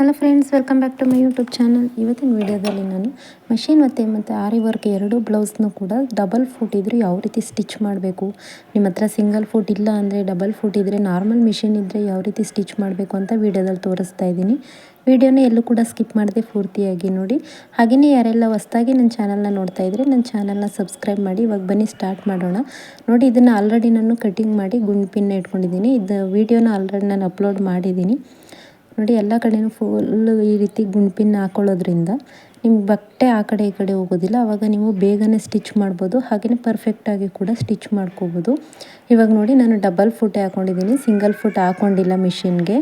Hello friends welcome back to my YouTube channel ಇವತ್ತಿನ ವಿಡಿಯೋದಲ್ಲಿ ನಾನು ಮಷಿನ್ ಮತ್ತು ಮತ್ತು ಆರಿ ವರ್ಕ್ ಎರಡು ಬ್ಲೌಸ್ನು ಕೂಡ ಡಬಲ್ ಫುಟ್ ಇದ್ದರೆ ಯಾವ ರೀತಿ ಸ್ಟಿಚ್ ಮಾಡಬೇಕು? ನಿಮ್ಮ ಹತ್ರ ಸಿಂಗಲ್ ಫುಟ್ ಇಲ್ಲ ಅಂದರೆ ಡಬಲ್ ಫುಟ್ ಇದ್ದರೆ ನಾರ್ಮಲ್ ಮಿಷಿನ್ ಇದ್ದರೆ ಯಾವ ರೀತಿ ಸ್ಟಿಚ್ ಮಾಡಬೇಕು ಅಂತ ವಿಡಿಯೋದಲ್ಲಿ ತೋರಿಸ್ತಾ ಇದ್ದೀನಿ. ವಿಡಿಯೋನ ಎಲ್ಲೂ ಕೂಡ ಸ್ಕಿಪ್ ಮಾಡದೆ ಪೂರ್ತಿಯಾಗಿ ನೋಡಿ. ಹಾಗೆಯೇ ಯಾರೆಲ್ಲ ಹೊಸ್ದಾಗಿ ನನ್ನ ಚಾನಲ್ನ ನೋಡ್ತಾ ಇದ್ದರೆ ನನ್ನ ಚಾನಲ್ನ ಸಬ್ಸ್ಕ್ರೈಬ್ ಮಾಡಿ, ಇವಾಗ ಬನ್ನಿ ಸ್ಟಾರ್ಟ್ ಮಾಡೋಣ. ನೋಡಿ, ಇದನ್ನು ಆಲ್ರೆಡಿ ನಾನು ಕಟಿಂಗ್ ಮಾಡಿ ಗುಂಡು ಪಿನ್ನ ಇಟ್ಕೊಂಡಿದ್ದೀನಿ. ಇದು ವಿಡಿಯೋನ ಆಲ್ರೆಡಿ ನಾನು ಅಪ್ಲೋಡ್ ಮಾಡಿದ್ದೀನಿ. ನೋಡಿ, ಎಲ್ಲ ಕಡೆಯೂ ಫುಲ್ಲು ಈ ರೀತಿ ಗುಂಪಿನ ಹಾಕೊಳ್ಳೋದ್ರಿಂದ ನಿಮ್ಗೆ ಬಟ್ಟೆ ಆ ಕಡೆ ಈ ಕಡೆ ಹೋಗೋದಿಲ್ಲ. ಆವಾಗ ನೀವು ಬೇಗನೆ ಸ್ಟಿಚ್ ಮಾಡ್ಬೋದು. ಹಾಗೆಯೇ ಪರ್ಫೆಕ್ಟಾಗಿ ಕೂಡ ಸ್ಟಿಚ್ ಮಾಡ್ಕೋಬೋದು. ಇವಾಗ ನೋಡಿ, ನಾನು ಡಬಲ್ ಫುಟೇ ಹಾಕ್ಕೊಂಡಿದ್ದೀನಿ ಸಿಂಗಲ್ ಫುಟ್ ಹಾಕ್ಕೊಂಡಿಲ್ಲ ಮಿಷಿನ್ಗೆ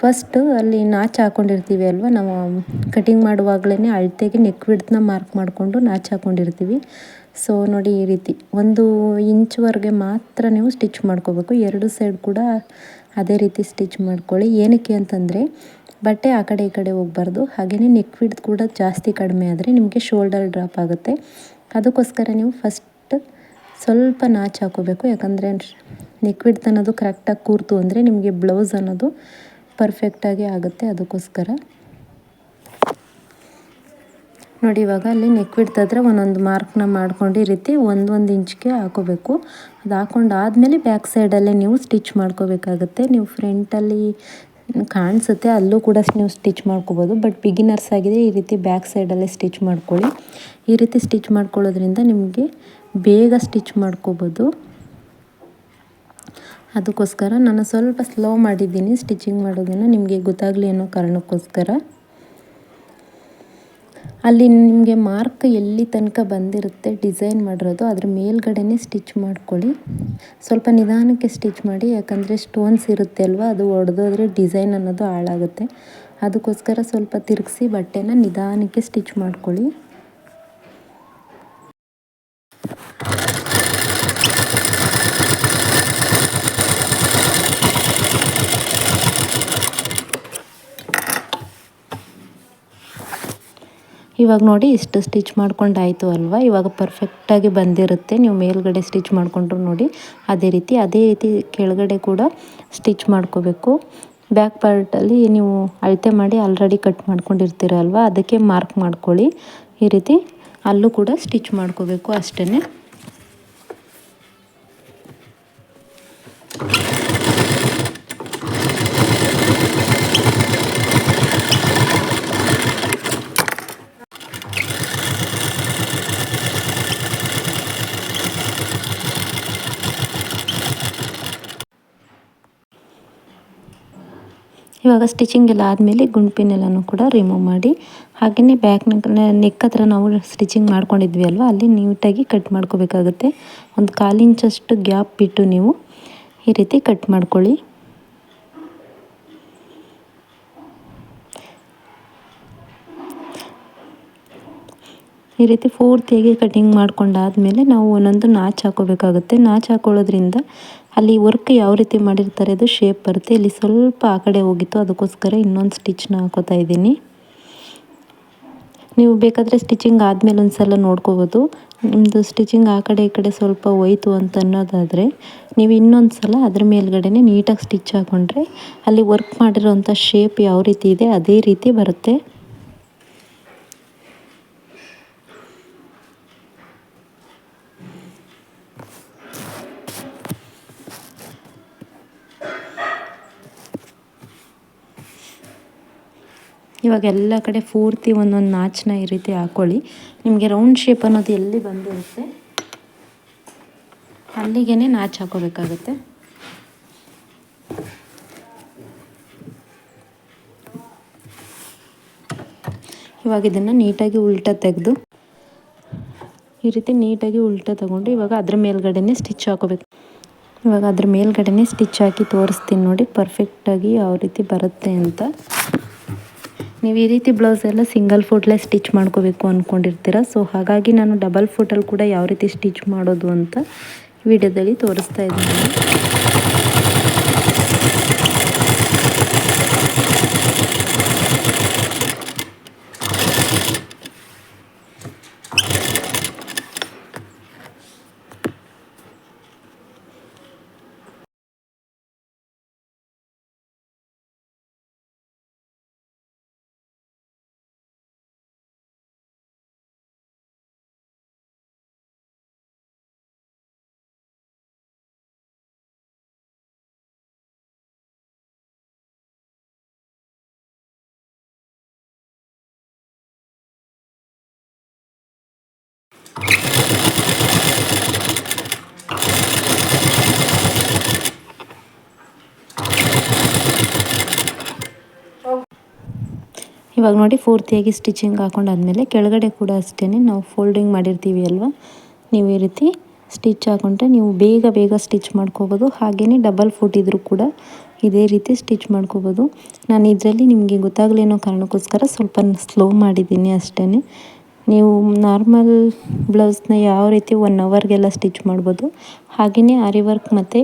ಫಸ್ಟು ಅಲ್ಲಿ ನಾಚು ಹಾಕ್ಕೊಂಡಿರ್ತೀವಿ ಅಲ್ವಾ? ನಾವು ಕಟಿಂಗ್ ಮಾಡುವಾಗಲೇ ಅಳತೆಗೆ ನೆಕ್ ವಿಡ್ತ್ನ ಮಾರ್ಕ್ ಮಾಡಿಕೊಂಡು ನಾಚು ಹಾಕ್ಕೊಂಡಿರ್ತೀವಿ ಸೊ ನೋಡಿ ಈ ರೀತಿ ಒಂದು ಇಂಚ್ವರೆಗೆ ಮಾತ್ರ ನೀವು ಸ್ಟಿಚ್ ಮಾಡ್ಕೋಬೇಕು. ಎರಡು ಸೈಡ್ ಕೂಡ ಅದೇ ರೀತಿ ಸ್ಟಿಚ್ ಮಾಡ್ಕೊಳ್ಳಿ. ಏನಕ್ಕೆ ಅಂತಂದರೆ ಬಟ್ಟೆ ಆ ಕಡೆ ಈ ಕಡೆ ಹೋಗ್ಬಾರ್ದು. ಹಾಗೆಯೇ ನೆಕ್ ಕೂಡ ಜಾಸ್ತಿ ಕಡಿಮೆ ಆದರೆ ನಿಮಗೆ ಶೋಲ್ಡರ್ ಡ್ರಾಪ್ ಆಗುತ್ತೆ. ಅದಕ್ಕೋಸ್ಕರ ನೀವು ಫಸ್ಟ್ ಸ್ವಲ್ಪ ನಾಚ್ ಹಾಕೋಬೇಕು. ಯಾಕಂದರೆ ನೆಕ್ ವಿಡ್ತ್ ಅನ್ನೋದು ಕರೆಕ್ಟಾಗಿ ಕೂರ್ತು ಅಂದರೆ ನಿಮಗೆ ಬ್ಲೌಸ್ ಅನ್ನೋದು ಪರ್ಫೆಕ್ಟಾಗಿ ಆಗುತ್ತೆ. ಅದಕ್ಕೋಸ್ಕರ ನೋಡಿ, ಇವಾಗ ಅಲ್ಲಿ ನೆಕ್ ಬಿಡ್ತಾದ್ರೆ ಒಂದೊಂದು ಮಾರ್ಕ್ನ ಮಾಡ್ಕೊಂಡು ಈ ರೀತಿ ಒಂದೊಂದು ಇಂಚ್ಗೆ ಹಾಕೋಬೇಕು. ಅದು ಹಾಕೊಂಡು ಆದಮೇಲೆ ಬ್ಯಾಕ್ ಸೈಡಲ್ಲೇ ನೀವು ಸ್ಟಿಚ್ ಮಾಡ್ಕೋಬೇಕಾಗುತ್ತೆ. ನೀವು ಫ್ರಂಟಲ್ಲಿ ಕಾಣಿಸುತ್ತೆ, ಅಲ್ಲೂ ಕೂಡ ನೀವು ಸ್ಟಿಚ್ ಮಾಡ್ಕೋಬೋದು. ಬಟ್ ಬಿಗಿನರ್ಸ್ ಆಗಿದೆ ಈ ರೀತಿ ಬ್ಯಾಕ್ ಸೈಡಲ್ಲೇ ಸ್ಟಿಚ್ ಮಾಡ್ಕೊಳ್ಳಿ. ಈ ರೀತಿ ಸ್ಟಿಚ್ ಮಾಡ್ಕೊಳ್ಳೋದ್ರಿಂದ ನಿಮಗೆ ಬೇಗ ಸ್ಟಿಚ್ ಮಾಡ್ಕೋಬೋದು. ಅದಕ್ಕೋಸ್ಕರ ನಾನು ಸ್ವಲ್ಪ ಸ್ಲೋ ಮಾಡಿದ್ದೀನಿ. ಸ್ಟಿಚಿಂಗ್ ಮಾಡೋದನ್ನು ನಿಮಗೆ ಗೊತ್ತಾಗಲಿ ಅನ್ನೋ ಕಾರಣಕ್ಕೋಸ್ಕರ. ಅಲ್ಲಿ ನಿಮಗೆ ಮಾರ್ಕ್ ಎಲ್ಲಿ ತನಕ ಬಂದಿರುತ್ತೆ ಡಿಸೈನ್ ಮಾಡಿರೋದು, ಅದ್ರ ಮೇಲ್ಗಡೆನೇ ಸ್ಟಿಚ್ ಮಾಡ್ಕೊಳ್ಳಿ. ಸ್ವಲ್ಪ ನಿಧಾನಕ್ಕೆ ಸ್ಟಿಚ್ ಮಾಡಿ, ಯಾಕಂದರೆ ಸ್ಟೋನ್ಸ್ ಇರುತ್ತೆ ಅಲ್ವಾ, ಅದು ಒಡೆದೋದ್ರೆ ಡಿಸೈನ್ ಅನ್ನೋದು ಹಾಳಾಗುತ್ತೆ. ಅದಕ್ಕೋಸ್ಕರ ಸ್ವಲ್ಪ ತಿರುಗಿಸಿ ಬಟ್ಟೆನ ನಿಧಾನಕ್ಕೆ ಸ್ಟಿಚ್ ಮಾಡ್ಕೊಳ್ಳಿ. ಇವಾಗ ನೋಡಿ ಇಷ್ಟು ಸ್ಟಿಚ್ ಮಾಡ್ಕೊಂಡಾಯಿತು ಅಲ್ವಾ? ಇವಾಗ ಪರ್ಫೆಕ್ಟಾಗಿ ಬಂದಿರುತ್ತೆ. ನೀವು ಮೇಲ್ಗಡೆ ಸ್ಟಿಚ್ ಮಾಡಿಕೊಂಡ್ರು ನೋಡಿ ಅದೇ ರೀತಿ ಅದೇ ರೀತಿ ಕೆಳಗಡೆ ಕೂಡ ಸ್ಟಿಚ್ ಮಾಡ್ಕೋಬೇಕು. ಬ್ಯಾಕ್ ಪಾರ್ಟಲ್ಲಿ ನೀವು ಅಳತೆ ಮಾಡಿ ಆಲ್ರೆಡಿ ಕಟ್ ಮಾಡ್ಕೊಂಡಿರ್ತೀರ ಅಲ್ವಾ ಅದಕ್ಕೆ ಮಾರ್ಕ್ ಮಾಡ್ಕೊಳ್ಳಿ. ಈ ರೀತಿ ಅಲ್ಲೂ ಕೂಡ ಸ್ಟಿಚ್ ಮಾಡ್ಕೋಬೇಕು ಅಷ್ಟೇ ಇವಾಗ ಸ್ಟಿಚಿಂಗ್ ಎಲ್ಲ ಆದಮೇಲೆ ಗುಂಪಿನೆಲ್ಲನೂ ಕೂಡ ರಿಮೂವ್ ಮಾಡಿ ಹಾಗೆಯೇ ಬ್ಯಾಕ್ ನೆಕ್ ಹತ್ರ ನಾವು ಸ್ಟಿಚಿಂಗ್ ಮಾಡ್ಕೊಂಡಿದ್ವಿ ಅಲ್ವಾ? ಅಲ್ಲಿ ನೀಟಾಗಿ ಕಟ್ ಮಾಡ್ಕೋಬೇಕಾಗುತ್ತೆ. ಒಂದು ಕಾಲು ಇಂಚಷ್ಟು ಗ್ಯಾಪ್ ಬಿಟ್ಟು ನೀವು ಈ ರೀತಿ ಕಟ್ ಮಾಡ್ಕೊಳ್ಳಿ. ಈ ರೀತಿ ಪೂರ್ತಿಯಾಗಿ ಕಟಿಂಗ್ ಮಾಡ್ಕೊಂಡಾದಮೇಲೆ ನಾವು ಒಂದೊಂದು ನಾಚ್ ಹಾಕೋಬೇಕಾಗುತ್ತೆ. ನಾಚ್ ಹಾಕೊಳ್ಳೋದ್ರಿಂದ ಅಲ್ಲಿ ವರ್ಕ್ ಯಾವ ರೀತಿ ಮಾಡಿರ್ತಾರೆ, ಅದು ಶೇಪ್ ಬರುತ್ತೆ. ಇಲ್ಲಿ ಸ್ವಲ್ಪ ಆ ಕಡೆ ಹೋಗಿತ್ತು, ಅದಕ್ಕೋಸ್ಕರ ಇನ್ನೊಂದು ಸ್ಟಿಚ್ನ ಹಾಕೋತಾ ಇದ್ದೀನಿ. ನೀವು ಬೇಕಾದರೆ ಸ್ಟಿಚಿಂಗ್ ಆದಮೇಲೆ ಒಂದು ಸಲ ನೋಡ್ಕೋಬೋದು. ನಿಮ್ಮದು ಸ್ಟಿಚಿಂಗ್ ಆ ಕಡೆ ಈ ಕಡೆ ಸ್ವಲ್ಪ ಹೋಯ್ತು ಅಂತ ಅನ್ನೋದಾದರೆ ನೀವು ಇನ್ನೊಂದು ಸಲ ಅದ್ರ ಮೇಲ್ಗಡೆ ನೀಟಾಗಿ ಸ್ಟಿಚ್ ಹಾಕ್ಕೊಂಡ್ರೆ ಅಲ್ಲಿ ವರ್ಕ್ ಮಾಡಿರೋಂಥ ಶೇಪ್ ಯಾವ ರೀತಿ ಇದೆ, ಅದೇ ರೀತಿ ಬರುತ್ತೆ. ಇವಾಗ ಎಲ್ಲ ಕಡೆ ಪೂರ್ತಿ ಒಂದೊಂದು ನಾಚನ್ನ ಈ ರೀತಿ ಹಾಕ್ಕೊಳ್ಳಿ ನಿಮಗೆ ರೌಂಡ್ ಶೇಪ್ ಅನ್ನೋದು ಎಲ್ಲಿ ಬಂದಿರುತ್ತೆ? ಅಲ್ಲಿಗೆ ನಾಚ್ ಹಾಕೋಬೇಕಾಗುತ್ತೆ. ಇವಾಗ ಇದನ್ನು ನೀಟಾಗಿ ಉಲ್ಟಾ ತೆಗೆದು, ಈ ರೀತಿ ನೀಟಾಗಿ ಉಲ್ಟಾ ತಗೊಂಡು ಇವಾಗ ಅದ್ರ ಮೇಲ್ಗಡೆನೇ ಸ್ಟಿಚ್ ಹಾಕೋಬೇಕು. ಇವಾಗ ಅದ್ರ ಮೇಲ್ಗಡೆನೇ ಸ್ಟಿಚ್ ಹಾಕಿ ತೋರಿಸ್ತೀನಿ ನೋಡಿ ಪರ್ಫೆಕ್ಟಾಗಿ ಯಾವ ರೀತಿ ಬರುತ್ತೆ ಅಂತ. ನೀವು ಈ ರೀತಿ ಬ್ಲೌಸ್ ಎಲ್ಲ ಸಿಂಗಲ್ ಫುಟ್ಲೇ ಸ್ಟಿಚ್ ಮಾಡ್ಕೋಬೇಕು ಅಂದ್ಕೊಂಡಿರ್ತೀರ ಸೊ ಹಾಗಾಗಿ ನಾನು ಡಬಲ್ ಫುಟಲ್ಲಿ ಕೂಡ ಯಾವ ರೀತಿ ಸ್ಟಿಚ್ ಮಾಡೋದು ಅಂತ ವಿಡಿಯೋದಲ್ಲಿ ತೋರಿಸ್ತಾ ಇದ್ದೀನಿ. ಇವಾಗ ನೋಡಿ ಪೂರ್ತಿಯಾಗಿ ಸ್ಟಿಚಿಂಗ್ ಹಾಕೊಂಡಾದ್ಮೇಲೆ ಕೆಳಗಡೆ ಕೂಡ ಅಷ್ಟೇ ನಾವು ಫೋಲ್ಡಿಂಗ್ ಮಾಡಿರ್ತೀವಿ ಅಲ್ವಾ? ನೀವು ಈ ರೀತಿ ಸ್ಟಿಚ್ ಹಾಕೊಂಡ್ರೆ ನೀವು ಬೇಗ ಬೇಗ ಸ್ಟಿಚ್ ಮಾಡ್ಕೋಬೋದು. ಹಾಗೆಯೇ ಡಬಲ್ ಫುಟ್ ಇದ್ದರೂ ಕೂಡ ಇದೇ ರೀತಿ ಸ್ಟಿಚ್ ಮಾಡ್ಕೋಬೋದು. ನಾನು ಇದರಲ್ಲಿ ನಿಮಗೆ ಗೊತ್ತಾಗಲೇನೋ ಕಾರಣಕ್ಕೋಸ್ಕರ ಸ್ವಲ್ಪ ಸ್ಲೋ ಮಾಡಿದ್ದೀನಿ ಅಷ್ಟೇ ನೀವು ನಾರ್ಮಲ್ ಬ್ಲೌಸ್ನ ಯಾವ ರೀತಿ ಒನ್ ಅವರ್ಗೆಲ್ಲ ಸ್ಟಿಚ್ ಮಾಡ್ಬೋದು. ಹಾಗೆಯೇ ಆರಿ ವರ್ಕ್ ಮತ್ತು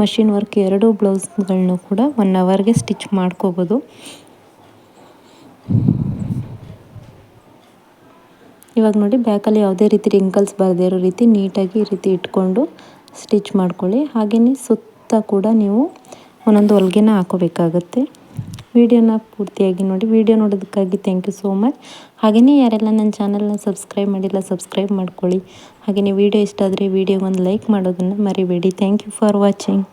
ಮಷಿನ್ ವರ್ಕ್ ಎರಡೂ ಬ್ಲೌಸ್ಗಳನ್ನೂ ಕೂಡ ಒನ್ ಅವರ್ಗೆ ಸ್ಟಿಚ್ ಮಾಡ್ಕೋಬೋದು. ಇವಾಗ ನೋಡಿ ಬ್ಯಾಕಲ್ಲಿ ಯಾವುದೇ ರೀತಿ ರಿಂಕಲ್ಸ್ ಬರದೇ ಇರೋ ರೀತಿ ನೀಟಾಗಿ ಈ ರೀತಿ ಇಟ್ಕೊಂಡು ಸ್ಟಿಚ್ ಮಾಡ್ಕೊಳ್ಳಿ. ಹಾಗೆಯೇ ಸುತ್ತ ಕೂಡ ನೀವು ಒಂದೊಂದು ಹೊಲಿಗೆನ ಹಾಕೋಬೇಕಾಗತ್ತೆ. ವಿಡಿಯೋನ ಪೂರ್ತಿಯಾಗಿ ನೋಡಿ. ವಿಡಿಯೋ ನೋಡೋದಕ್ಕಾಗಿ ಥ್ಯಾಂಕ್ ಯು ಸೋ ಮಚ್ ಹಾಗೆಯೇ ಯಾರೆಲ್ಲ ನನ್ನ ಚಾನಲ್ನ ಸಬ್ಸ್ಕ್ರೈಬ್ ಮಾಡಿಲ್ಲ ಸಬ್ಸ್ಕ್ರೈಬ್ ಮಾಡ್ಕೊಳ್ಳಿ. ಹಾಗೆಯೇ ವಿಡಿಯೋ ಇಷ್ಟ ಆದರೆ ವಿಡಿಯೋಗೊಂದು ಲೈಕ್ ಮಾಡೋದನ್ನು ಮರಿಬೇಡಿ. Thank you for watching